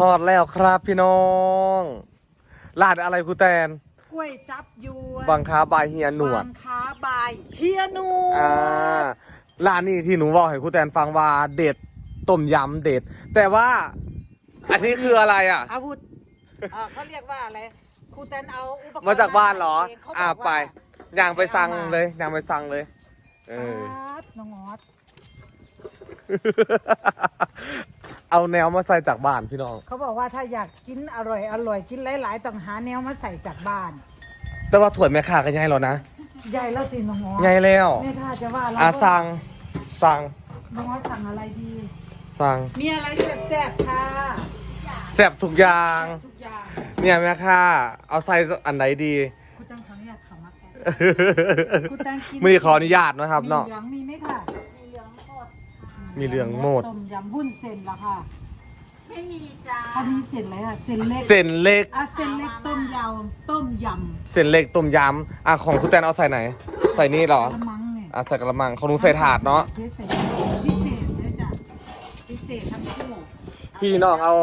ฮอดแล้วครับพี่น้องร้านอะไรครูแตน กล้วยจับยวนบังคาบายเฮียหนวดบางค้าบายเฮียหนวดอ่าร้านนี้ที่หนูบอกให้ครูแตนฟังว่าเด็ดต้มยำเด็ด แต่ว่า อันนี้คืออะไรอะ อาวุธเอ่อเขาเรียกว่าอะไรครูแตนเอาอุปกรณ์มาจากบ้านเหรอเงเขาบกอ่าว่าไปย่างไปสั่งเลยย่างไปสั่งเลย เออ ครับน้องออส เอาแนวมาใส่จากบ้านพี่น้อง เขาบอกว่าถ้าอยากกินอร่อยอร่อยกินหลาย ๆ ต้องหาแนวมาใส่จากบ้าน แต่ว่าถั่วแม่ค้าก็ย้ายแล้วนะใหญ่แล้วสิน้องออสย้ายแล้วแม่ข้าจะว่าเราอะสั่งสั่งน้องออสสั่งอะไรดี สั่งมีอะไรแซ่บๆค่ะแซ่บทุกอย่าง ทุกอย่างเนี่ยแม่ค้าเอาใส่อันไหนดีคุณตังขออนุญาตขอมาแกะคุณแตงกินไม่ได้ขออนุญาตนะครับเนาะมีเหลืองมีไหมค่ะ มีเหลืองโหมด ต้มยำวุ้นเส้นละค่ะไม่มีจ้าเขามีเส้นอะไรค่ะเส้นเล็กเส้นเล็ก อะเส้นเล็กต้มยำต้มยเส้นเล็กต้มยำอะของคุณแตนเอาใส่ไหน ใส่นี่เหรอำกระมังเนี่ยอะใส่กระมังของหนูใส่ถาดเนาะ พิเศษพิเศษด้วยจ้ะพิเศษทั้งคู่พี่น้องเอา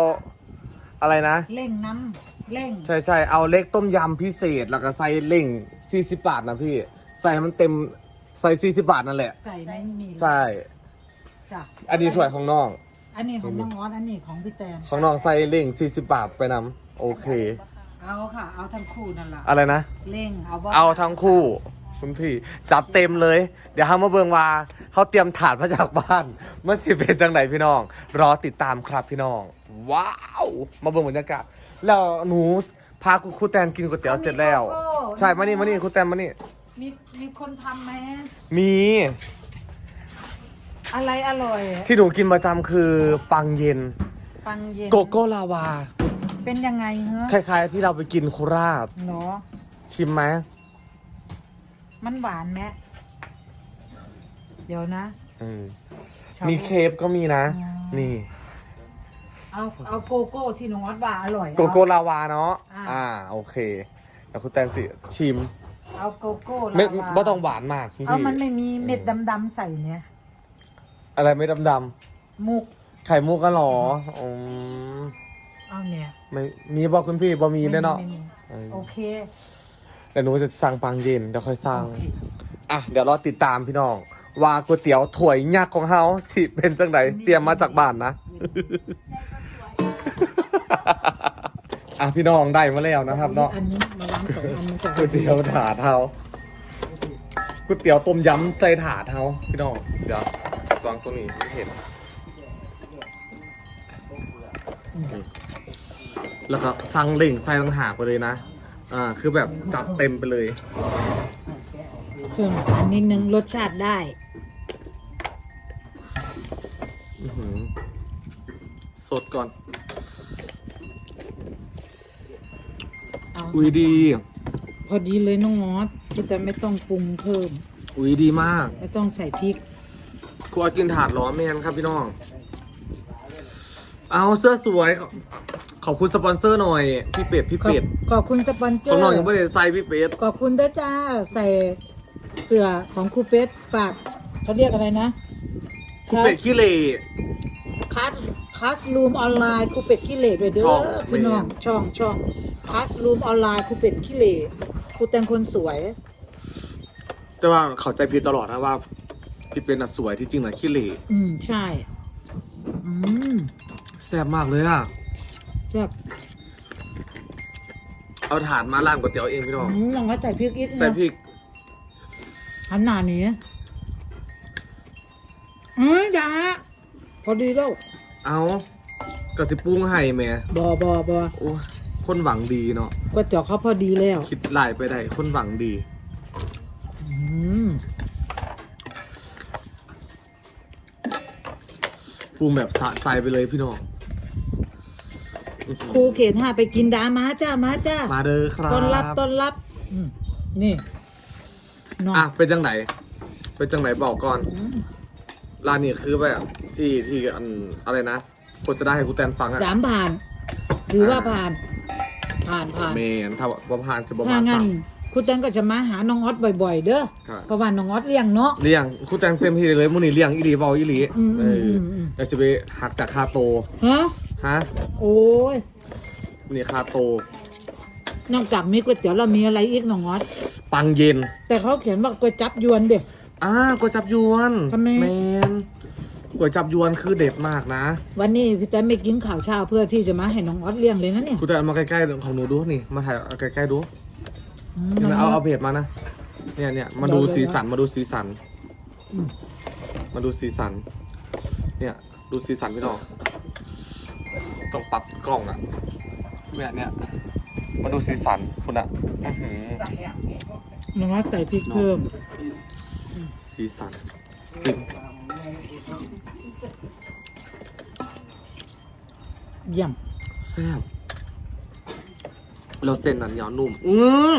อะไรนะ เร่งน้ำเร่งใช่ใช่เอาเล็กต้มยำพิเศษ แล้วก็ใส่เล่ง 40 บาทนะพี่ ใส่ให้มันเต็ม ใส่ 40 บาทนั่นแหละ ใส่ในนี่ใช่ จ้ะอันนี้ถ้วยของน้อง อันนี้ของน้องออสอันนี้ของพี่แตนของน้องใส่เล่ง40 บาทไปนำโอเค เอาค่ะ เอาทั้งคู่นั่นแหละอะไรนะเร่งเอาบ่เอาทั้งคู่คุณพี่จัดเต็มเลย เดี๋ยวเขามาเบิงว่าเขาเตรียมถาดมาจากบ้านมันสิเป็นจังไหนพี่น้อง รอติดตามครับพี่น้อง ว้าว มาเบิงบรรยากาศแล้วหนูพาครูแตนกินก๋วยเตี๋ยวเสร็จแล้ว ใช่มานี่มานี่ครูแตนมานี่มีมีคนทำไหมมี อะไรอร่อยที่หนูกินประจำคือปังเย็น ปังเย็นโกโก้ลาวา เป็นยังไงเหรอคล้ายๆ ที่เราไปกินโคราชเนาะชิมไหมมันหวานไหมเดี๋ยวนะ อืมชอบมีเคฟก็มีนะ อ๋อ นี่ เอาเอาโกโก้ที่น้องวัดว่าอร่อยโกโก้ลาวาเนาะอ่า อ่า โอเคเดี๋ยวคุณแตนสิชิมเอาโกโก้ไม่ลาวาไม่ต้องหวานมากพี่เอามันไม่มีเม็ดดำๆใส่เนี่ย อะไรไม่ดำมุกๆไข่มุกกันหรออืมเอาเนี่ยไม่มีบอกคุณพี่บอมีแน่เนาะไม่มีเออโอเคเดี๋ยวหนูจะสั่งปังเย็นเดี๋ยวค่อยสั่ง โอเคอะเดี๋ยวรอติดตามพี่น้อง ว่าก๋วยเตี๋ยวถ้วยยักษ์ของเฮาสิเป็นจังไดเตรียมมาจากบ้านนะ อะพี่น้องได้มาแล้วนะครับเนาะอันนี้มาล้างสองอันมันจะก๋วยเตี๋ยวถาดเฮาก๋วยเตี๋ยวต้มยำใส่ถาดเฮาพี่น้องเดี๋ยว วางตรงนี้ไม่เห็น แล้วก็สั่งเหล่งใส่ต่างหากไปเลยนะ อ่า คือแบบจัดเต็มไปเลยเพิ่มอันนิดนึงรสชาติได้ อื้อหือสดก่อน เอาอุ้ยดี พอดีเลยน้องมอสแต่ไม่ต้องปรุงเพิ่ม อุ้ยดีมาก ไม่ต้องใส่พริก ครัวกินถาดล้อแมนครับพี่น้อง เอาเสื้อสวย ขอบคุณสปอนเซอร์หน่อย พี่เป็ดพี่ขอบเป็ดขอบคุณสปอนเซอของร์ น้องยังไม่ได้ใส่พี่เป็ดขอบคุณด้วยจ้า ใส่เสื้อของครูเป็ดฝากเขาเรียกอะไรนะคุณเป็ดขี้เหร่ คัสคัสรูมออนไลน์ครูเป็ดขี้เหร่ด้วยเด้ช่ออง พี่น้องแม่ช่องช่องคัสรูมออนไลน์ครูเป็ดขี้เหร่ครูแต่งคนสวย แต่ว่าเข้าใจผิดตลอดนะว่า พี่เป็ดน่ะสวยที่จริงน่ะขี้เหร่อืม ใช่ อืมแซ่บมากเลยอะ แบบเอาถาดมาร้านก๋วยเตี๋ยวเองพี่น้องอืมลองแล้วใส่พริกอีกนะใส่พริกหันหน้านี้เอ้ยจ้าพอดีแล้วเอากระสิปรุงให้แหม่บอบอบอโอ้ยคนหวังดีเนาะก๋วยเตี๋ยวเขาพอดีแล้ว คิดไล่ไปได้คนหวังดี อืม ปรุงแบบสะใจไปเลยพี่น้องครูเขตห้าไปกินดามาจ้ามาจ้ามาเด้อครับต้อนรับต้อนรับอืมนี่น้องอะเป็นจังไหนเป็นจังไหนบอกก่อนร้านนี้คือแบบที่ที่อันอะไรนะโฆษณาให้กูแตนฟังอะสามผ่าน หรือว่าผ่าน ผ่านผ่านเมนถ้าว่าผ่านจะประถ้ามาณงั้สั่นง คุณตังก็จะมาหาน้องออสบ่อยๆ เด้อครับ เพราะว่าน้องออสเลี้ยงเนาะ เลี้ยงกูแตงเต็มที่เลยมื้อนี้เลี้ยงอีหลีเบาอีหลีอืมเอออมอืม อยากจะไปหักจากค่าโตฮะฮะโอ้ยนี่คาโต นอกจากมีก๋วยเตี๋ยวเรามีอะไรอีกน้องออสปังเย็น แต่เขาเขียนว่าก๋วยจับยวนเด็กอ่าก๋วยจับยวนทำไม แมนก๋วยจับยวนคือเด็ดมากนะวันนี้พี่แต้มไม่กินข่าวเช้าเพื่อที่จะมาให้น้องออสเลี้ยงเลยนะเนี่ยคุณแต่เอามาใกล้ๆของหนูดูนี่ มาถ่ายเอาใกล้ๆดู อืมเห็นไหมน้เอางเอาเพจมานะ เนี่ยเนี่ยมาดูเดี๋ยวสีสันมาดูสีสันอืมมาดูสีสัน เนี่ย ดูสีสันพี่น้อง ต้องปรับกล้องอะเนี่ยเนี่ยมาดูสีสันคุณอะอื้อหือน้องออสใส่พริกเพิ่มสีสันซิมเยี่ยมแซ่บเราเส้นนั้นเหนียวนุ่ม อือ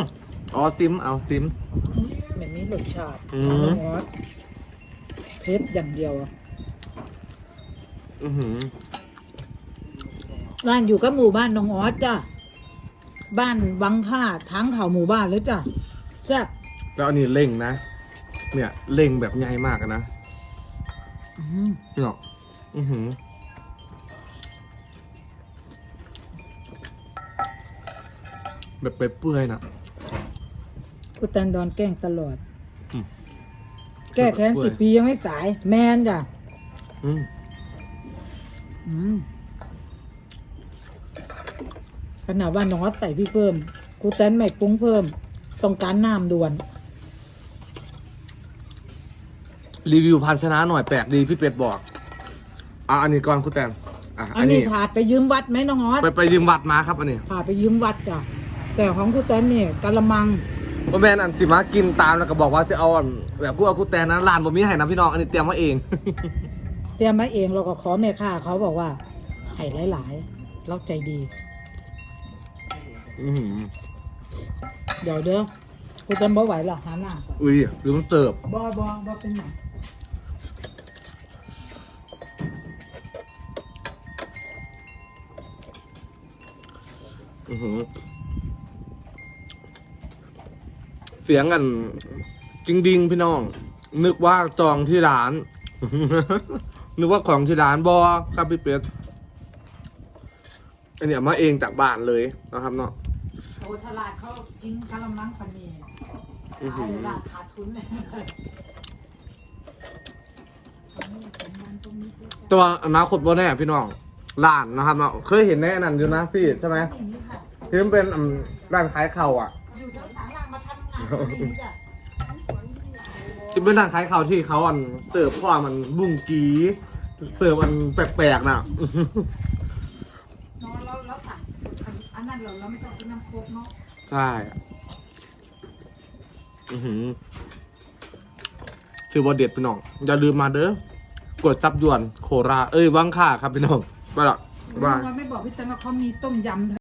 อ๋อซิมเอาซิมแบบนี้รสชาติอืมน้องออสเผ็ดอย่างเดียวอะอือหือบ้านอยู่กับหมู่บ้านน้องออสจ้ะบ้านวังค่าทางเขาหมู่บ้านเลยจ้ะแซ่บแล้วอันนี้เล่งนะ เนี่ยเล่งแบบใหญ่มากอะนะอืมเนาะอือหือแบบเปื่อยๆนะ กูแตนดอนแกล้งตลอด อืม แก้แค้นสิบปียังไม่สาย แมนจ้ะอืมอืมขนาดว่าน้องออสใส่พี่เพิ่มกูแตนไม่ปรุงเพิ่ม ต้องการน้ำด่วน รีวิวพันชนะหน่อยแปลกดีพี่เป็ดบอก อะอันนี้ก่อนคุณแตนอะอัอันนนี้นี้ถาดไปยืมวัดไหมน้องออสไปไปยืมวัดมาครับอันนี้ ถาดไปยืมวัดจ้ะแต่ของกูแตนนี่กะละมัง พ่อแม่นอันสิมากินตามแล้วก็บอกว่าจะเอาอันแบบกูเอาคุณแตนนะร้านผมมีให้นะพี่น้องอันนี้เตรียมมาเอง เตรียมมาเองเราก็ขอแม่ค้าเขาบอกว่าให้หลายๆเราใจดี อือหือเดี๋ยวเด้อกูแตนบ่ไหวหรอกหาหน้าอุ้ยหรือมันเติบ บ่บ่บ่เป็นหยังอือหือ เสียงกันจริงดิงพี่น้อง นึกว่าจองที่ร้าน นึกว่าของที่ร้านบอครับพี่เป็ดอันเนี้ยมาเองจากบ้านเลยนะครับเนาะโอ้ตลาดเขากินกะละมังปานนี้อื้อหืขายอตลาดขาดทุนเลยแตัวาอนาคตบ่แน่พี่น้องร้านนะครับเนาะเคยเห็นแน่นั่นอยู่นะพี่ใช่ไหมนี่ค่ะที่มันเป็นอืมร้านขายเข่าวอะอยู่สางๆมา ทำงานที่นี่จ้ะที่เป็นร้านขายเข่าวที่เขาอันเสิร์ฟความมันบุ้งกีเสิร์ฟอันแปลกๆน่ะ เนาะเราเราสั่งอันนั้นเราเราไม่ต้องกินน้ำโคกเนาะใช่อือหือถือว่าเด็ดพี่น้อง อย่าลืมมาเด้อ กดจับยวนโคราเอ้ย วังค่าครับพี่น้อง ไปละบายเราไม่บอกพี่แตนว่าเขามีต้มยำ